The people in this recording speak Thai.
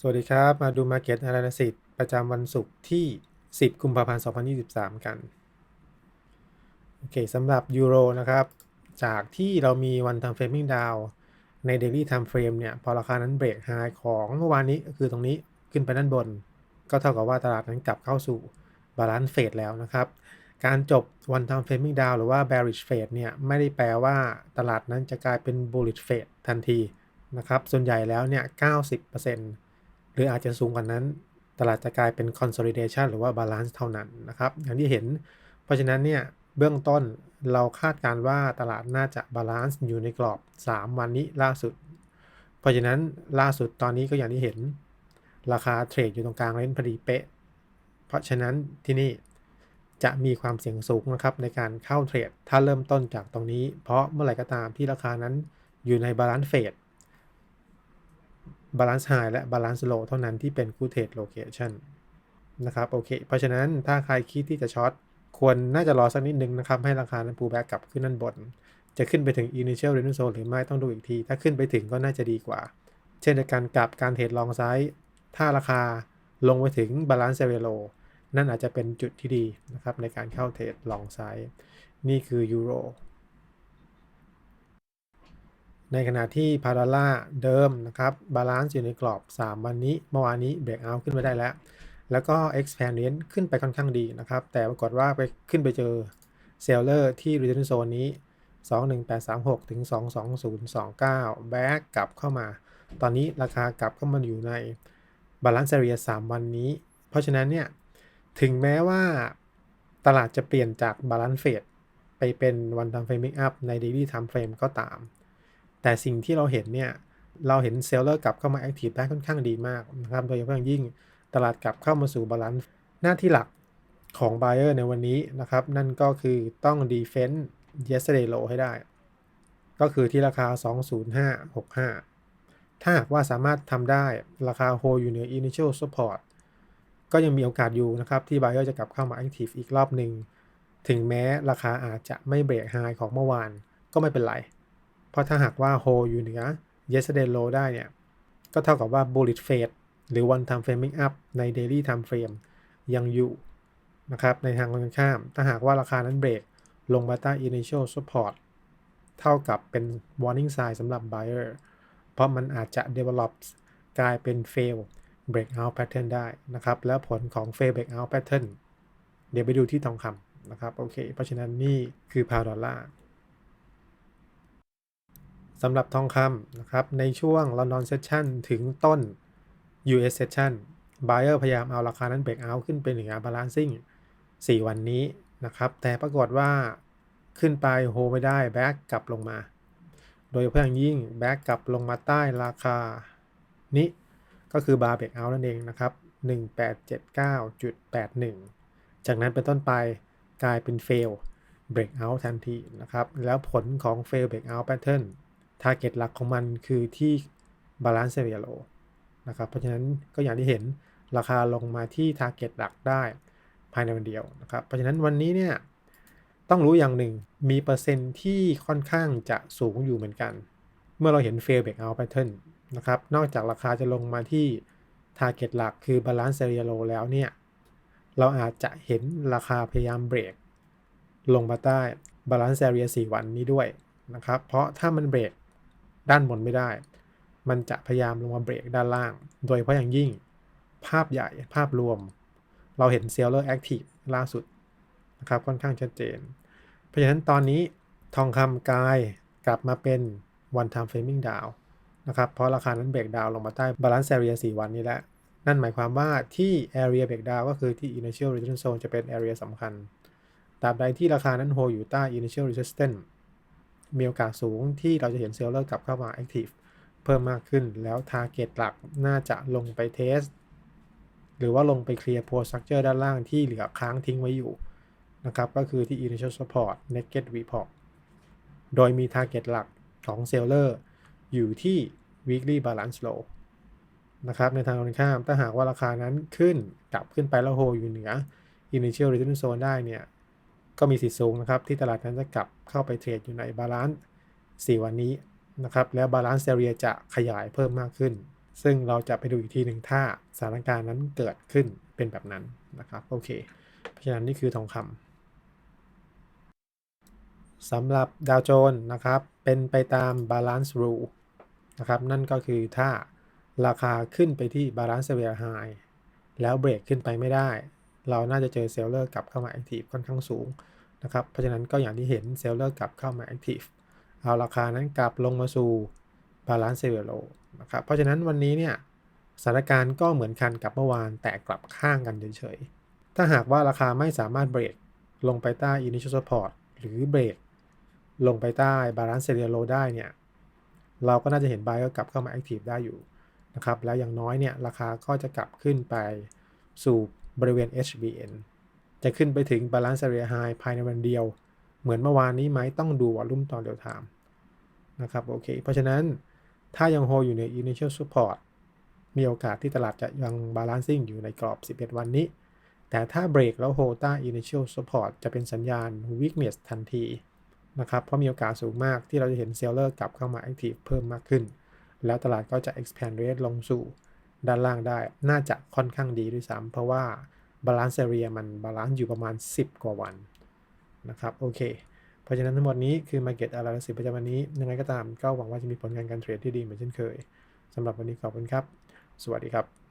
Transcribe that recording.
สวัสดีครับ มาดู Market Analysis ประจำวันศุกร์ที่ 10 กุมภาพันธ์ 2023 กัน โอเคสำหรับยูโรนะครับ จากที่เรามีวันทำเฟรมมิ่งดาวใน Daily Time Frame เนี่ย พอราคานั้นเบรกไฮของเมื่อวานนี้ก็คือตรงนี้ขึ้นไปด้านบน ก็เท่ากับว่าตลาดนั้นกลับเข้าสู่บาลานซ์เฟดแล้วนะครับ การจบวันทำเฟรมมิ่งดาวหรือว่า bearish fade เนี่ย ไม่ได้แปลว่าตลาดนั้นจะกลายเป็น bullish fade ทันทีนะครับ ส่วนใหญ่แล้วเนี่ย 90% รืออาจจะสูงกว่านั้น ตลาดจะกลายเป็น consolidation หรือว่า balance เท่านั้นนะครับ อย่างที่เห็น เพราะฉะนั้นเนี่ยเบื้องต้นเราคาดการว่าตลาดน่าจะ balance อยู่ในกรอบ 3 วันนี้ล่าสุด เพราะฉะนั้นล่าสุดตอนนี้ก็อย่างที่เห็น ราคาเทรดอยู่ตรงกลางเลนพอดีเป๊ะ เพราะฉะนั้นที่นี่จะมีความเสี่ยงสูงนะครับในการเข้าเทรด ถ้าเริ่มต้นจากตรงนี้ เพราะเมื่อไหร่ก็ตามที่ราคานั้นอยู่ใน balance fade balance high และ balance low เท่านั้นที่เป็น good trade location นะครับโอเค เพราะฉะนั้นถ้าใครคิดที่จะช็อตควรน่าจะรอสักนิดนึงนะครับ ให้ราคานั้น pull back กลับขึ้นด้านบน จะขึ้นไปถึง initial return zone หรือไม่ต้องดูอีกที ถ้าขึ้นไปถึงก็น่าจะดีกว่า เช่นเดียวกันกับการเทรดลองไซด์ถ้าราคาลงไปถึง balance area low นั่นอาจจะเป็นจุดที่ดีนะครับในการเข้าเทรดลองไซด์นี่คือยูโร ในขณะที่พาราล่าเดิมนะครับบาลานซ์อยู่ในกรอบ 3 วันนี้ เมื่อวานนี้เบรกเอาขึ้นไปได้แล้ว แล้วก็ expand ขึ้นไปค่อนข้างดีนะครับ แต่ปรากฏว่าไปขึ้นไปเจอเซลเลอร์ที่ return zone นี้ 21836 ถึง 22029 แบ็กกลับเข้ามา ตอนนี้ราคากลับเข้ามาอยู่ในบาลานซ์เรีย3วันนี้ เพราะฉะนั้นเนี่ย ถึงแม้ว่าตลาดจะเปลี่ยนจากบาลานซ์เฟดไปเป็นวันทำเฟรมิ n อัพใน daily time frame ก็ตาม แต่สิ่งที่เราเห็นเนี่ย เราเห็นเซลเลอร์กลับเข้ามาแอคทีฟได้ค่อนข้างดีมากนะครับ โดยเฉพาะอย่างยิ่งตลาดกลับเข้ามาสู่บาลานซ์หน้าที่หลักของ Buyer ในวันนี้นะครับ นั่นก็คือต้อง defense yesterday low ให้ได้ ก็คือที่ราคา 20565 ถ้าหากว่าสามารถทำได้ราคา hold อยู่เหนือ initial support ก็ยังมีโอกาสอยู่นะครับ ที่ Buyer จะกลับเข้ามา active อีกรอบหนึ่ง ถึงแม้ราคาอาจจะไม่เบรกไฮของเมื่อวานก็ไม่เป็นไร เพราะถ้าหากว่า hold อยู่เหนือ yesterday low ได้เนี่ย ก็เท่ากับว่า bullish fade หรือ one time framing up ใน daily time frame ยังอยู่นะครับ ในทางตรงกันข้าม ถ้าหากว่าราคานั้นเบรกลงมาใต้ initial support เท่ากับเป็น warning sign สำหรับ buyer เพราะมันอาจจะ develop กลายเป็น fail breakout pattern ได้นะครับ แล้วผลของ fail breakout pattern เดี๋ยวไปดูที่ทองคำนะครับ โอเค เพราะฉะนั้นนี่คือพาวดอลลาร์ สำหรับทองคำนะครับในช่วง London Session ถึงต้น US Session Buyer พยายามเอาราคานั้น breakout ขึ้นเป็นเหนือ balancing 4 วันนี้นะครับ แต่ปรากฏว่าขึ้นไปโฮไม่ได้แบ็กกลับลงมา โดยเฉพาะอย่างยิ่งแบ็กกลับลงมาใต้ราคานี้ก็คือบาร์เบรกเอานั่นเองนะครับ 1879.81 จากนั้นเป็นต้นไปกลายเป็นเฟลเบรกเอาทันทีนะครับ แล้วผลของเฟลเบรกเอาแพทเทิร์น ทาร์เก็ตหลักของมันคือที่บาลานซ์เซียโลนะครับเพราะฉะนั้นก็อย่างที่เห็นราคาลงมาที่ทาร์เก็ตหลักได้ภายในวันเดียวนะครับ เพราะฉะนั้นวันนี้เนี่ยต้องรู้อย่างหนึ่งมีเปอร์เซ็นต์ที่ค่อนข้างจะสูงอยู่เหมือนกัน เมื่อเราเห็น fail breakout pattern นะครับ นอกจากราคาจะลงมาที่ target หลักคือ balance area low แล้วเนี่ย เราอาจจะเห็นราคาพยายามเบรกลงมาใต้ balance area 4 วันนี้ด้วยนะครับ เพราะถ้ามันเบรก ด้านบนไม่ได้ มันจะพยายามลงมาเบรกด้านล่าง โดยเฉพาะอย่างยิ่งภาพใหญ่ภาพรวม เราเห็น seller active ล่าสุดนะครับค่อนข้างชัดเจน เพราะฉะนั้นตอนนี้ทองคำกายกลับมาเป็น one time framing d o w นะครับเพราะราคานั้นเบรกดาวลงมาใต้ balance area 4วันนี้แล้วนั่นหมายความว่าที่ area break down ก็คือที่ initial resistance zone จะเป็น area สำคัญตราบใดที่ราคานั้นโฮอยู่ใต้ initial resistance มีโอกาสสูงที่เราจะเห็นเซลเลอร์กลับเข้ามา active เพิ่มมากขึ้น แล้ว target หลักน่าจะลงไปเทส หรือว่าลงไปเคลียร์ post structure ด้านล่างที่เหลือค้างทิ้งไว้อยู่นะครับ ก็คือที่ initial support naked report โดยมี target หลักของเซลเลอร์อยู่ที่ weekly balance low นะครับในทางตรงข้ามถ้าหากว่าราคานั้นขึ้นกลับขึ้นไปแล้วโฮอยู่เหนือ initial return zone ได้เนี่ย ก็มีสิทธิ์สูงนะครับที่ตลาดนั้นจะกลับเข้าไปเทรดอยู่ในบาลานซ์4วันนี้นะครับแล้วบาลานซ์เซเรียจะขยายเพิ่มมากขึ้น ซึ่งเราจะไปดูอีกทีหนึ่งถ้าสถานการณ์นั้นเกิดขึ้นเป็นแบบนั้นนะครับโอเคเพราะฉะนั้นนี่คือทองคำสำหรับดาวโจนส์นะครับเป็นไปตาม balance rule นะครับนั่นก็คือถ้าราคาขึ้นไปที่ balance area high แล้วเบรกขึ้นไปไม่ได้ เราน่าจะเจอเซลเลอร์กลับเข้ามา active ค่อนข้างสูงนะครับ เพราะฉะนั้นก็อย่างที่เห็นเซลเลอร์กลับเข้ามา active เอาราคานั้นกลับลงมาสู่ balance area low นะครับ เพราะฉะนั้นวันนี้เนี่ยสถานการณ์ก็เหมือนกันกับเมื่อวานแต่กลับข้างกันเฉยๆ ถ้าหากว่าราคาไม่สามารถเบรกลงไปใต้ initial support หรือเบรกลงไปใต้ balance area low ได้เนี่ย เราก็น่าจะเห็น buyer กลับเข้ามา active ได้อยู่นะครับ แล้วอย่างน้อยเนี่ย ราคาก็จะกลับขึ้นไปสู่ บริเวณ HBN จะขึ้นไปถึง balance area high ภายในวันเดียว เหมือนเมื่อวานนี้ไหมต้องดูวอลุ่มตอนเดียวไทมนะครับโอเค เพราะฉะนั้นถ้ายังโฮอยู่ใน initial support มีโอกาสที่ตลาดจะยัง balancing อยู่ในกรอบ 11 วันนี้ แต่ถ้าเบรกแล้วโฮใต้ initial support จะเป็นสัญญาณ weakness ทันทีนะครับเพราะมีโอกาสสูงมากที่เราจะเห็นเซลเลอร์กลับเข้ามา active เพิ่มมากขึ้น แล้วตลาดก็จะ expand rate ลงสู่ ด้านล่างได้ น่าจะค่อนข้างดีด้วยซ้ำเพราะว่าบาลานซ์เรียมันบาลานซ์อยู่ประมาณ 10 กว่าวันนะครับโอเค เพราะฉะนั้นทั้งหมดนี้คือ Market Analysis ประจำวันนี้ยังไงก็ตามก็หวังว่าจะมีผลงานการเทรดที่ดีเหมือนเช่นเคยสำหรับวันนี้ขอบคุณครับ สวัสดีครับ